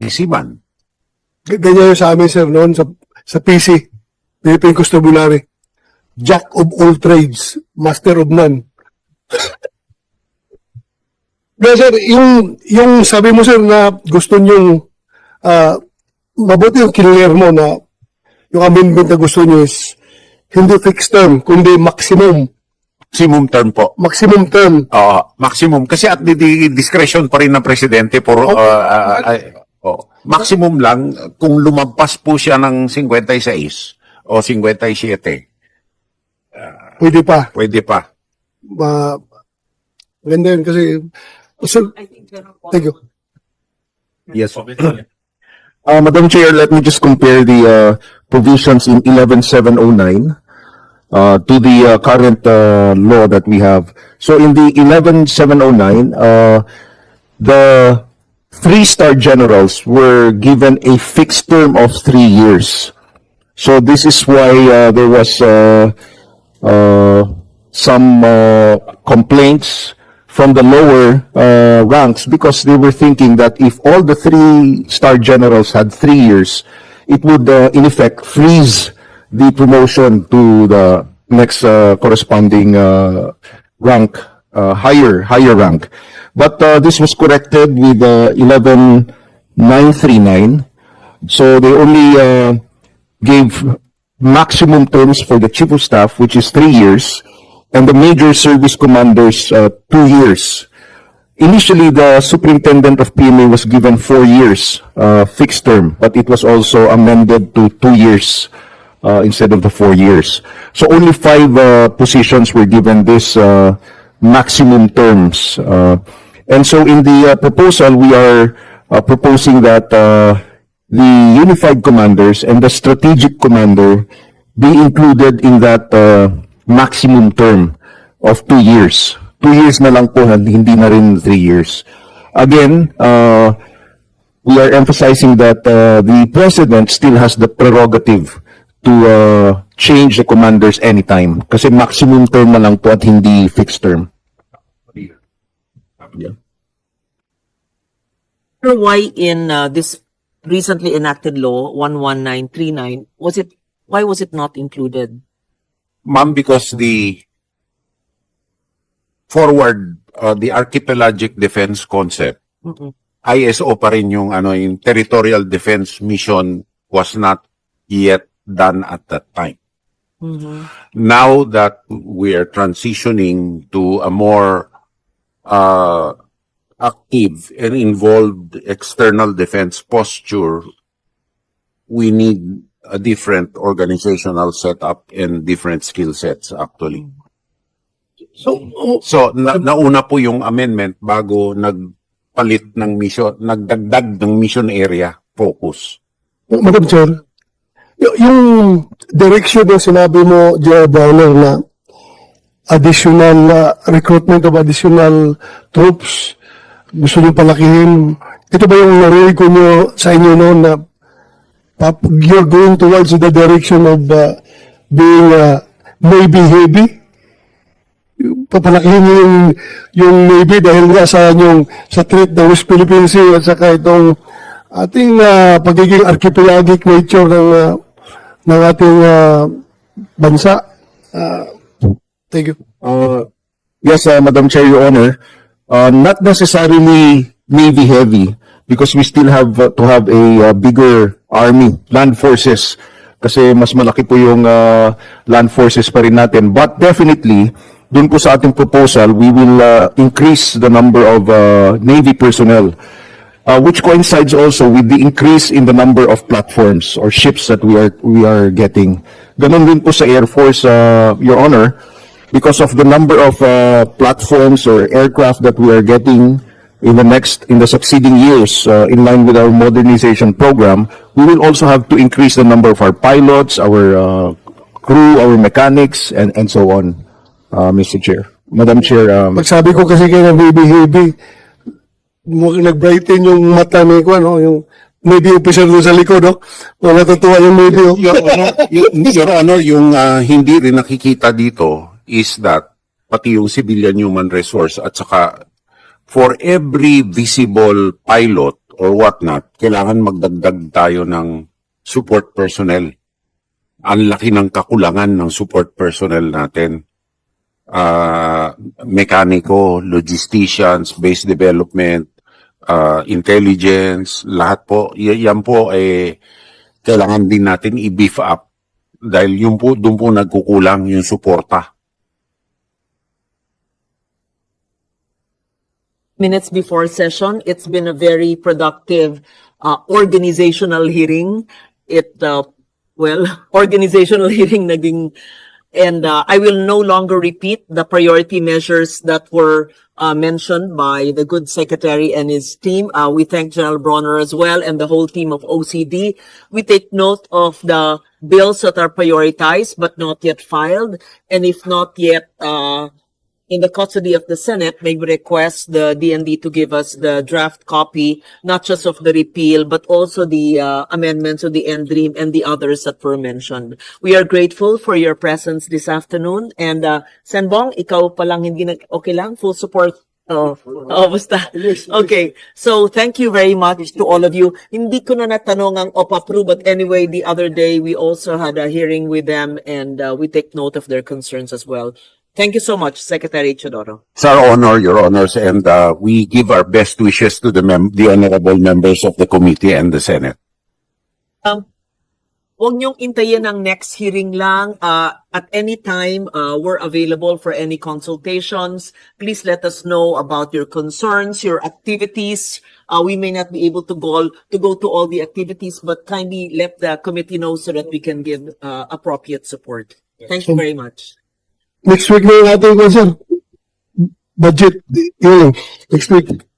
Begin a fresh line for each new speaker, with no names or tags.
isiman.
Ganyan yung sa amin, sir, noon sa, sa PC, Philippine Constabulary. Jack of all trades, master of none. Kaya sir, yung, yung sabi mo sir na gusto nyong, ah, mabuti yung clear mo na yung amendment na gusto nyo is hindi fixed term, kundi maximum.
Maximum term po.
Maximum term.
Oo, maximum. Kasi at the, the discretion pa rin ng presidente for, uh, uh, uh, oh, maximum lang kung lumampas po siya ng 56 o 57,
Pwede pa.
pwede pa.
Ma, ganda yun kasi, so, thank you.
Yes. Uh, Madam Chair, let me just compare the uh, provisions in 11709 uh, to the uh, current uh, law that we have. So in the 11709, uh, the three-star generals were given a fixed term of three years. So this is why uh, there was uh, uh, some uh, complaints from the lower uh, ranks because they were thinking that if all the three star generals had three years, it would uh, in effect freeze the promotion to the next uh, corresponding uh, rank, uh, higher higher rank. But uh, this was corrected with uh, 11939. So they only uh, gave maximum terms for the chief of staff, which is three years, and the major service commanders, uh, two years. Initially, the superintendent of PMA was given four years, uh, fixed term, but it was also amended to two years, uh, instead of the four years. So only five, uh, positions were given this, uh, maximum terms. Uh, and so in the uh, proposal, we are, uh, proposing that, uh, the unified commanders and the strategic commander be included in that uh, maximum term of two years. Two years na lang po, hindi na rin three years. Again, uh, we are emphasizing that uh, the president still has the prerogative to uh, change the commanders anytime. Kasi maximum term na lang po at hindi fixed term.
Pero why in uh, this recently enacted law 11939 was it why was it not included?
Ma'am, because the forward, uh, the archipelagic defense concept,
Mm-mm.
ISO pa rin yung ano yung territorial defense mission was not yet done at that time.
Mhm.
Now that we are transitioning to a more uh, active and involved external defense posture, we need a different organizational setup and different skill sets actually.
So, oh,
So, na, nauna po yung amendment bago nagpalit ng mission, nagdagdag ng mission area focus.
Madam Chair, yung direction na sinabi mo, General Browner, na additional uh, recruitment of additional troops, gusto nyo palakihin. Ito ba yung narinig ko nyo sa inyo noon na pap- you're going towards the direction of uh, being uh, Navy heavy? Papalakihin nyo yung, yung Navy dahil nga sa yung sa threat ng West Philippine Sea at saka itong ating uh, pagiging archipelagic nature ng uh, ng ating uh, bansa. Uh, thank you.
Uh, yes, uh, Madam Chair, Your Honor. Uh, not necessarily Navy heavy because we still have uh, to have a uh, bigger army, land forces. Kasi mas malaki po yung uh, land forces pa rin natin. But definitely, dun po sa ating proposal, we will uh, increase the number of uh, Navy personnel. Uh, which coincides also with the increase in the number of platforms or ships that we are we are getting. Ganon din po sa Air Force, uh, Your Honor, because of the number of uh, platforms or aircraft that we are getting in the next in the succeeding years uh, in line with our modernization program we will also have to increase the number of our pilots our uh, crew our mechanics and and so on uh, Mr. Chair Madam Chair um,
Pag sabi ko kasi heavy, mo- nag-brighten yung mata ni ko, no? yung Navy officer doon sa likod, no? Oh, natutuwa yung Navy. oh.
Your Honor, yung, Your Honor, yung ah, hindi rin nakikita dito is that pati yung civilian human resource at saka for every visible pilot or whatnot, kailangan magdagdag tayo ng support personnel. Ang laki ng kakulangan ng support personnel natin. Ah, mekaniko, logisticians, base development, ah, intelligence, lahat po, y- yan po eh, kailangan din natin i-beef up dahil yung po, doon po nagkukulang yung suporta.
minutes before session. It's been a very productive uh, organizational hearing. It, uh, well, organizational hearing naging, and uh, I will no longer repeat the priority measures that were uh, mentioned by the good secretary and his team. Uh, we thank General Bronner as well and the whole team of OCD. We take note of the bills that are prioritized but not yet filed, and if not yet uh, in the custody of the Senate, may we request the DND to give us the draft copy, not just of the repeal, but also the uh, amendments of the end dream and the others that were mentioned. We are grateful for your presence this afternoon. And uh, Senbong, ikaw palang hindi nag okay lang, full support. Oh, oh. Okay. So, thank you very much to all of you. Hindi ko na natanong ang OPAPRU, but anyway, the other day, we also had a hearing with them and uh, we take note of their concerns as well. Thank you so much, Secretary Chodoro.
It's our honor, Your Honors, and uh, we give our best wishes to the mem- the honorable members of the committee and the Senate.
Um, huwag niyong intayin ang next hearing lang. Uh, at any time, uh, we're available for any consultations. Please let us know about your concerns, your activities. Uh, we may not be able to go, to go to all the activities, but kindly let the committee know so that we can give uh, appropriate support. Thank you very much.
Next week na yung ating, sir, budget hearing. Next week.